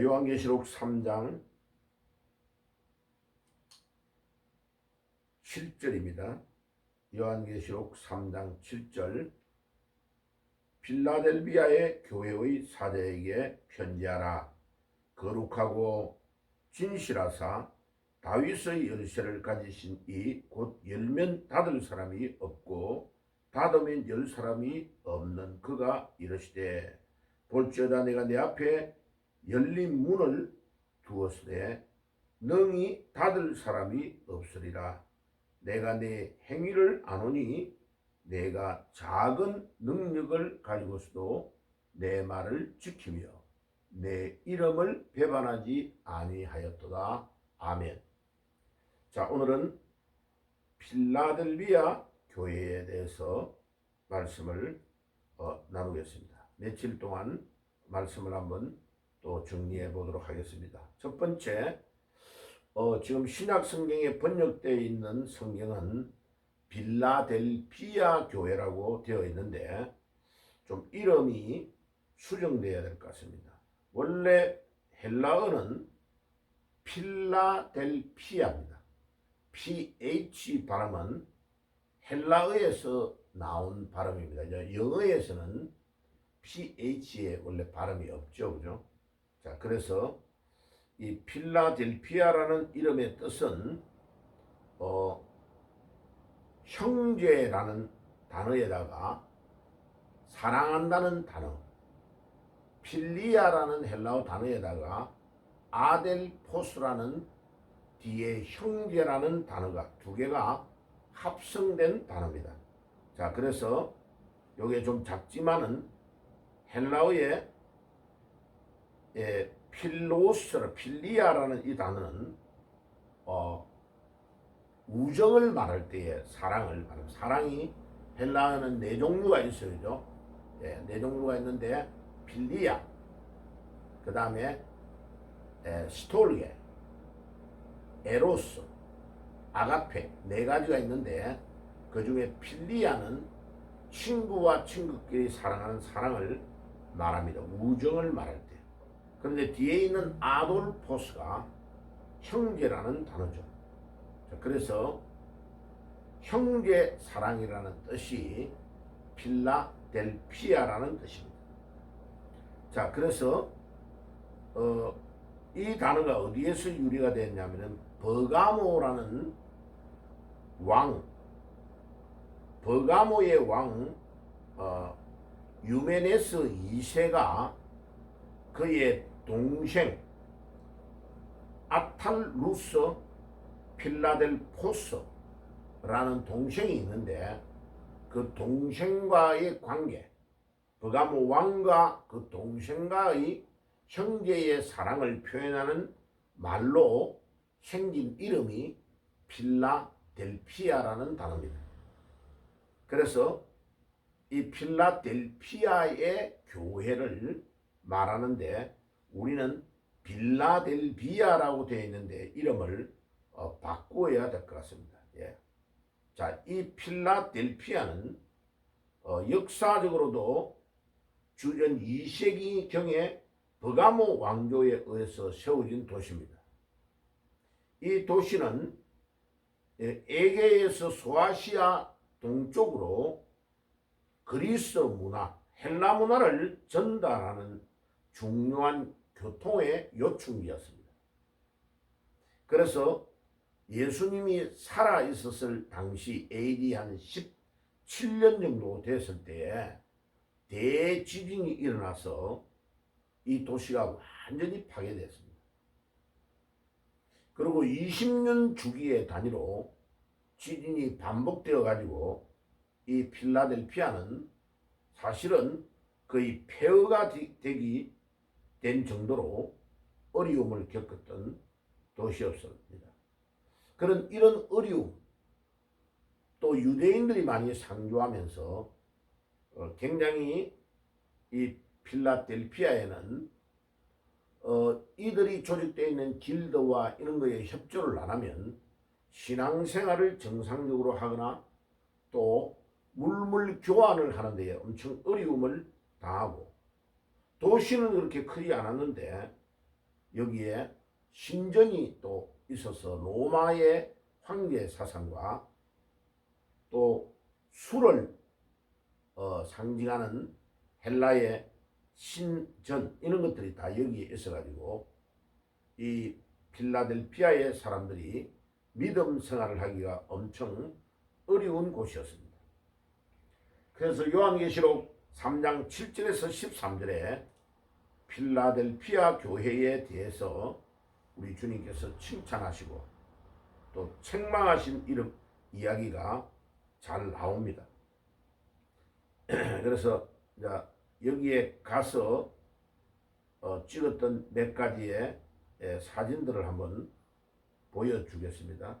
자, 요한계시록 3장 7절입니다. 요한계시록 3장 7절 빌라델비아의 교회의 사제에게 편지하라. 거룩하고 진실하사 다윗의 열쇠를 가지신 이 곧 열면 닫을 사람이 없고 닫으면 열 사람이 없는 그가 이르시되 볼지어다 내가 내 앞에 열린 문을 두었으되 능히 닫을 사람이 없으리라 내가 내 행위를 아노니 내가 작은 능력을 가지고서도 내 말을 지키며 내 이름을 배반하지 아니하였도다 아멘. 자 오늘은 필라델비아 교회에 대해서 말씀을 어, 나누겠습니다. 며칠 동안 말씀을 한번 또 정리해 보도록 하겠습니다. 첫 번째, 어, 지금 신약 성경에 번역되어 있는 성경은 빌라델피아 교회라고 되어 있는데 좀 이름이 수정되어야 될 것 같습니다. 원래 헬라어는 필라델피아입니다. PH 발음은 헬라어에서 나온 발음입니다. 영어에서는 PH에 원래 발음이 없죠. 그죠? 자, 그래서 이 필라델피아라는 이름의 뜻은 어, 형제라는 단어에다가 사랑한다는 단어, 필리아라는 헬라어 단어에다가 아델포스라는 뒤에 형제라는 단어가 두 개가 합성된 단어입니다. 자, 그래서 요게 좀 작지만은 헬라어의 예, 필로스라 필리아라는 이 단어는 어, 우정을 말할 때에 사랑을 말합 사랑이 헬라어는 네 종류가 있어요. 예, 네 종류가 있는데 필리아 그 다음에 스톨게 에로스 아가페 네 가지가 있는데 그 중에 필리아는 친구와 친구끼리 사랑하는 사랑을 말합니다. 우정을 말할 때. 그런데 뒤에 있는 아돌포스가 형제라는 단어죠. 자, 그래서 형제 사랑이라는 뜻이 필라델피아라는 뜻입니다. 자, 그래서 어, 이 단어가 어디에서 유래가 됐냐면은 버가모라는 왕, 버가모의 왕 어, 유메네스 2세가 그의 동생 아탈루스 필라델포스라는 동생이 있는데 그 동생과의 관계, 버가모 왕과 그 동생과의 형제의 사랑을 표현하는 말로 생긴 이름이 필라델피아라는 단어입니다. 그래서 이 필라델피아의 교회를 말하는데 우리는 빌라델비아라고 되어 있는데 이름을 어, 바꾸어야 될 것 같습니다. 예. 자, 이 필라델피아는 어, 역사적으로도 주전 2세기 경에 버가모 왕조에 의해서 세워진 도시입니다. 이 도시는 예, 에게에서 소아시아 동쪽으로 그리스 문화, 헬라 문화를 전달하는 중요한 교통의 요충지였습니다. 그래서 예수님이 살아 있었을 당시 AD 한 17년 정도 됐을 때에 대지진이 일어나서 이 도시가 완전히 파괴됐습니다. 그리고 20년 주기의 단위로 지진이 반복되어 가지고 이 필라델피아는 사실은 거의 폐허가 되기 된 정도로 어려움을 겪었던 도시였습니다. 그런 이런 어려움 또 유대인들이 많이 상주하면서 어, 굉장히 이 필라델피아에는 어, 이들이 조직되어 있는 길드와 이런 거에 협조를 안 하면 신앙생활을 정상적으로 하거나 또 물물 교환을 하는 데 엄청 어려움을 당하고 도시는 그렇게 크지 않았는데 여기에 신전이 또 있어서 로마의 황제 사상과 또 술을 어, 상징하는 헬라의 신전 이런 것들이 다 여기에 있어가지고 이 필라델피아의 사람들이 믿음 생활을 하기가 엄청 어려운 곳이었습니다. 그래서 요한계시록 3장 7절에서 13절에 필라델피아 교회에 대해서 우리 주님께서 칭찬하시고 또 책망하신 이름 이야기가 잘 나옵니다. 그래서 여기에 가서 어, 찍었던 몇 가지의 예, 사진들을 한번 보여주겠습니다.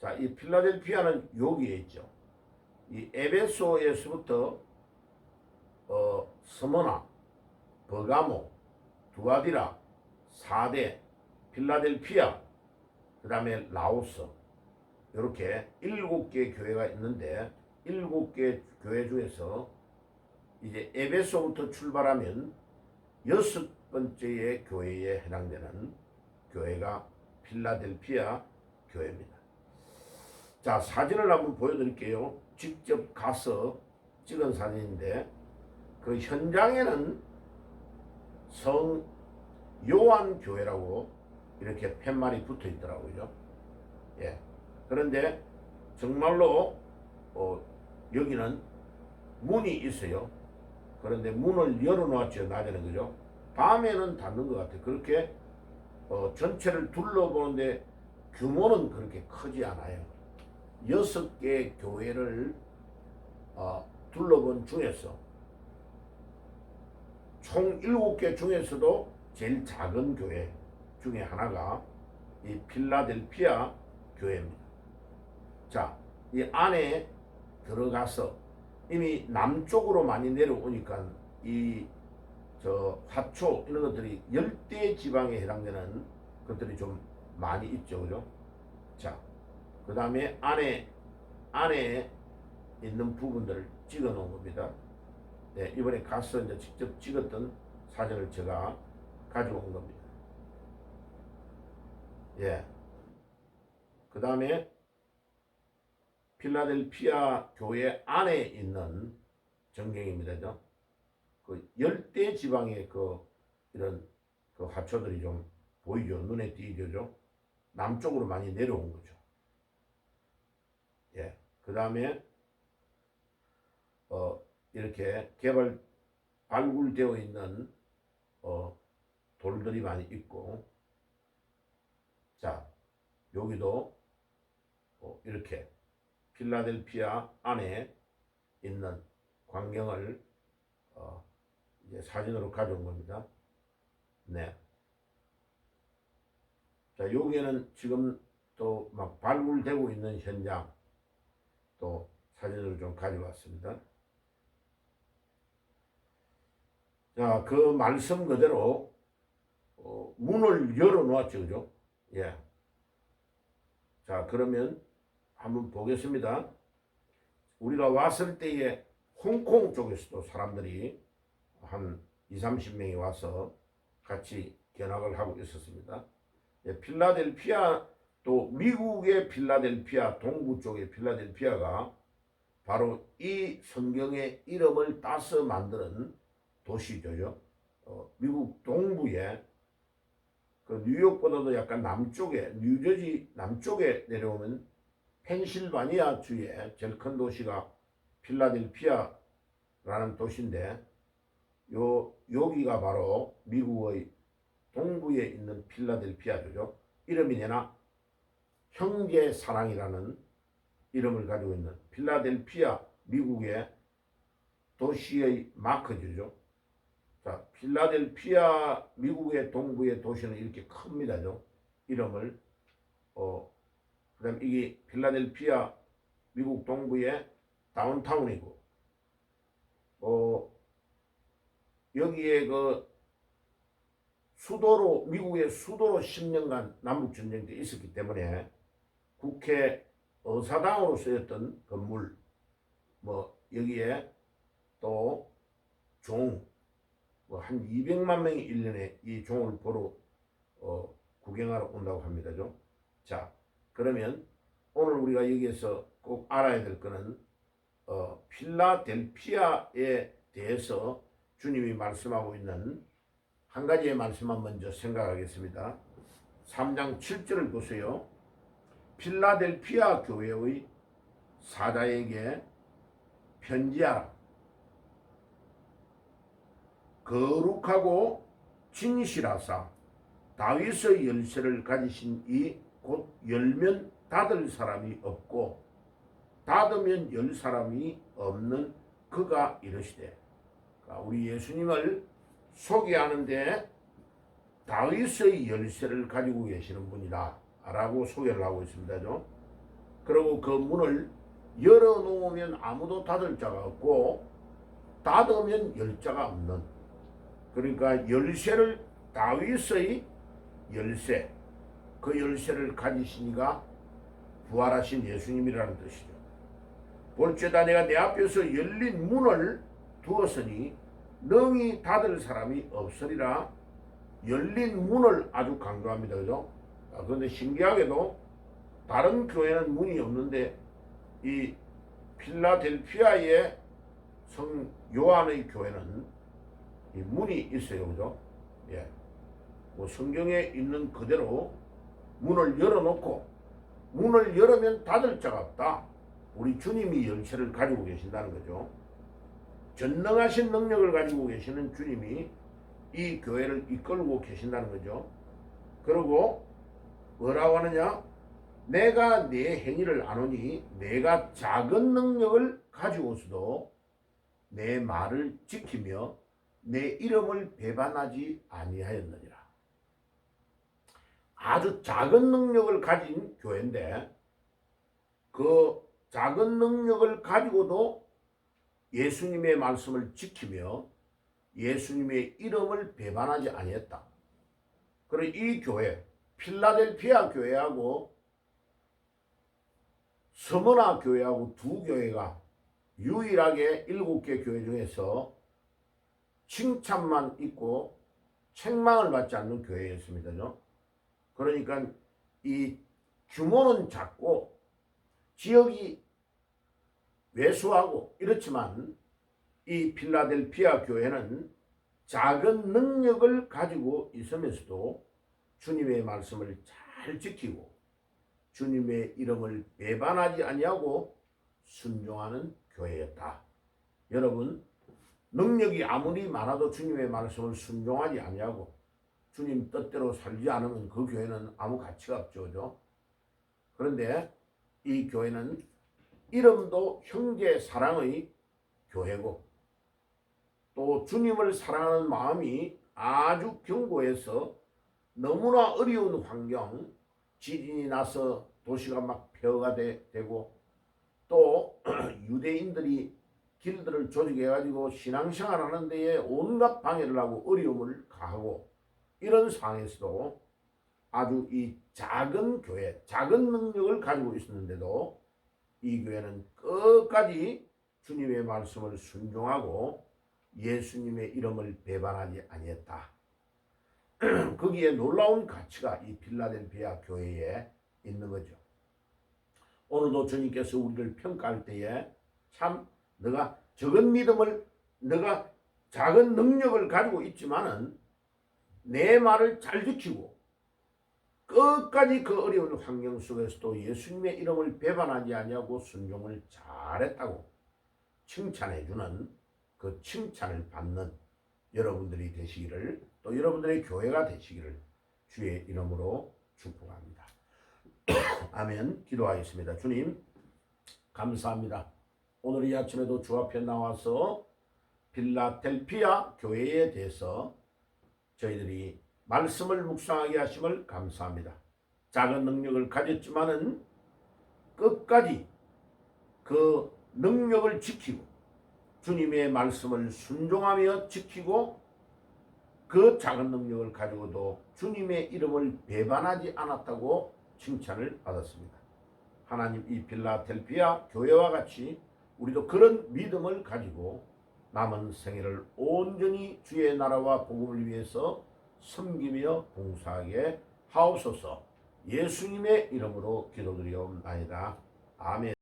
자, 이 필라델피아는 여기에 있죠. 이 에베소에서부터 어, 스모나, 버가모, 두아디라, 사대, 필라델피아, 그 다음에 라오스 이렇게 일곱 개 교회가 있는데 일곱 개 교회 중에서 이제 에베소부터 출발하면 여섯 번째의 교회에 해당되는 교회가 필라델피아 교회입니다. 자 사진을 한번 보여드릴게요. 직접 가서 찍은 사진인데 그 현장에는 성 요한 교회라고 이렇게 팻말이 붙어 있더라고요. 예. 그런데 정말로 어, 여기는 문이 있어요. 그런데 문을 열어놓았죠 낮에는 그죠? 밤에는 닫는 것 같아요. 그렇게 어, 전체를 둘러보는데 규모는 그렇게 크지 않아요. 여섯 개 교회를 어, 둘러본 중에서 총 일곱 개 중에서도 제일 작은 교회 중에 하나가 이 필라델피아 교회입니다. 자, 이 안에 들어가서 이미 남쪽으로 많이 내려오니까 이 저 화초 이런 것들이 열대 지방에 해당되는 것들이 좀 많이 있죠, 그죠? 자, 그 다음에 안에 안에 있는 부분들을 찍어 놓은 겁니다. 네, 이번에 가서 이제 직접 찍었던 사진을 제가 가지고 온 겁니다. 예. 그 다음에 필라델피아 교회 안에 있는 전경입니다. 그 열대 지방의 그 이런 그 화초들이 좀 보이죠. 눈에 띄죠. 남쪽으로 많이 내려온 거죠. 예. 그 다음에 어 이렇게 개발 발굴되어 있는 어 돌들이 많이 있고 자 여기도 어, 이렇게 필라델피아 안에 있는 광경을 어, 이제 사진으로 가져온 겁니다. 네. 자, 여기에는 지금 또 막 발굴되고 있는 현장 또 사진으로 좀 가져왔습니다. 자, 그 말씀 그대로 어, 문을 열어 놓았죠, 그죠? 예. 자, 그러면 한번 보겠습니다. 우리가 왔을 때에 홍콩 쪽에서도 사람들이 한 2, 30명이 와서 같이 견학을 하고 있었습니다. 예, 필라델피아 또 미국의 필라델피아 동부 쪽의 필라델피아가 바로 이 성경의 이름을 따서 만드는 도시죠. 어, 미국 동부에 그 뉴욕보다도 약간 남쪽에 뉴저지 남쪽에 내려오면 펜실바니아 주의 제일 큰 도시가 필라델피아라는 도시인데 요 여기가 바로 미국의 동부에 있는 필라델피아죠. 이름이 내나 형제 사랑이라는 이름을 가지고 있는 필라델피아 미국의 도시의 마크죠. 자, 필라델피아 미국의 동부의 도시는 이렇게 큽니다죠. 이름을 어 그다음 이게 필라델피아 미국 동부의 다운타운이고 어 여기에 그 수도로 미국의 수도로 10년간 남북 전쟁도 있었기 때문에 국회 의사당으로 쓰였던 건물 뭐 여기에 또종 뭐 한 200만 명이 1년에 이 종을 보러 어, 구경하러 온다고 합니다죠. 자, 그러면 오늘 우리가 여기에서 꼭 알아야 될 거는 어, 필라델피아에 대해서 주님이 말씀하고 있는 한 가지의 말씀만 먼저 생각하겠습니다. 3장 7절을 보세요. 필라델피아 교회의 사자에게 편지하라. 거룩하고 진실하사 다윗의 열쇠를 가지신 이 곧 열면 닫을 사람이 없고 닫으면 열 사람이 없는 그가 이르시되 그러니까 우리 예수님을 소개하는데 다윗의 열쇠를 가지고 계시는 분이다 라고 소개를 하고 있습니다죠. 그리고 그 문을 열어놓으면 아무도 닫을 자가 없고 닫으면 열 자가 없는 그러니까 열쇠를 다윗의 열쇠 그 열쇠를 가지시니가 부활하신 예수님이라는 뜻이죠. 볼죄다 내가 내 앞에서 열린 문을 두었으니 능히 닫을 사람이 없으리라 열린 문을 아주 강조합니다. 그죠? 아, 그런데 신기하게도 다른 교회는 문이 없는데 이 필라델피아의 성 요한의 교회는 이 문이 있어요. 그죠? 예. 뭐 성경에 있는 그대로 문을 열어놓고 문을 열으면 닫을 자가 없다. 우리 주님이 열쇠를 가지고 계신다는 거죠. 전능하신 능력을 가지고 계시는 주님이 이 교회를 이끌고 계신다는 거죠. 그리고 뭐라고 하느냐? 내가 내 행위를 아노니 내가 작은 능력을 가지고서도 내 말을 지키며 내 이름을 배반하지 아니하였느니라. 아주 작은 능력을 가진 교회인데 그 작은 능력을 가지고도 예수님의 말씀을 지키며 예수님의 이름을 배반하지 아니했다. 그리고 이 교회 필라델피아 교회하고 서머나 교회하고 두 교회가 유일하게 일곱 개 교회 중에서 칭찬만 있고 책망을 받지 않는 교회였습니다죠. 그러니까 이 규모는 작고 지역이 왜소하고 이렇지만 이 필라델피아 교회는 작은 능력을 가지고 있으면서도 주님의 말씀을 잘 지키고 주님의 이름을 배반하지 아니하고 순종하는 교회였다. 여러분 능력이 아무리 많아도 주님의 말씀을 순종하지 아니하고 주님 뜻대로 살지 않으면 그 교회는 아무 가치가 없죠. 그런데 이 교회는 이름도 형제 사랑의 교회고 또 주님을 사랑하는 마음이 아주 견고해서 너무나 어려운 환경, 지진이 나서 도시가 막 폐허가 되, 되고 또 유대인들이 길들을 조직해가지고 신앙생활 하는 데에 온갖 방해를 하고 어려움을 가하고 이런 상황에서도 아주 이 작은 교회, 작은 능력을 가지고 있었는데도 이 교회는 끝까지 주님의 말씀을 순종하고 예수님의 이름을 배반하지 아니했다. 거기에 놀라운 가치가 이 필라델피아 교회에 있는 거죠. 오늘도 주님께서 우리를 평가할 때에 참 너가 적은 믿음을 너가 작은 능력을 가지고 있지만은 내 말을 잘 지키고 끝까지 그 어려운 환경 속에서도 예수님의 이름을 배반하지 아니하고 순종을 잘했다고 칭찬해 주는 그 칭찬을 받는 여러분들이 되시기를 또 여러분들의 교회가 되시기를 주의 이름으로 축복합니다. 아멘. 기도하겠습니다. 주님 감사합니다. 오늘 이 아침에도 주 앞에 나와서 빌라델피아 교회에 대해서 저희들이 말씀을 묵상하게 하심을 감사합니다. 작은 능력을 가졌지만은 끝까지 그 능력을 지키고 주님의 말씀을 순종하며 지키고 그 작은 능력을 가지고도 주님의 이름을 배반하지 않았다고 칭찬을 받았습니다. 하나님 이 빌라델피아 교회와 같이 우리도 그런 믿음을 가지고 남은 생애를 온전히 주의 나라와 복음을 위해서 섬기며 봉사하게 하옵소서. 예수님의 이름으로 기도드리옵나이다. 아멘.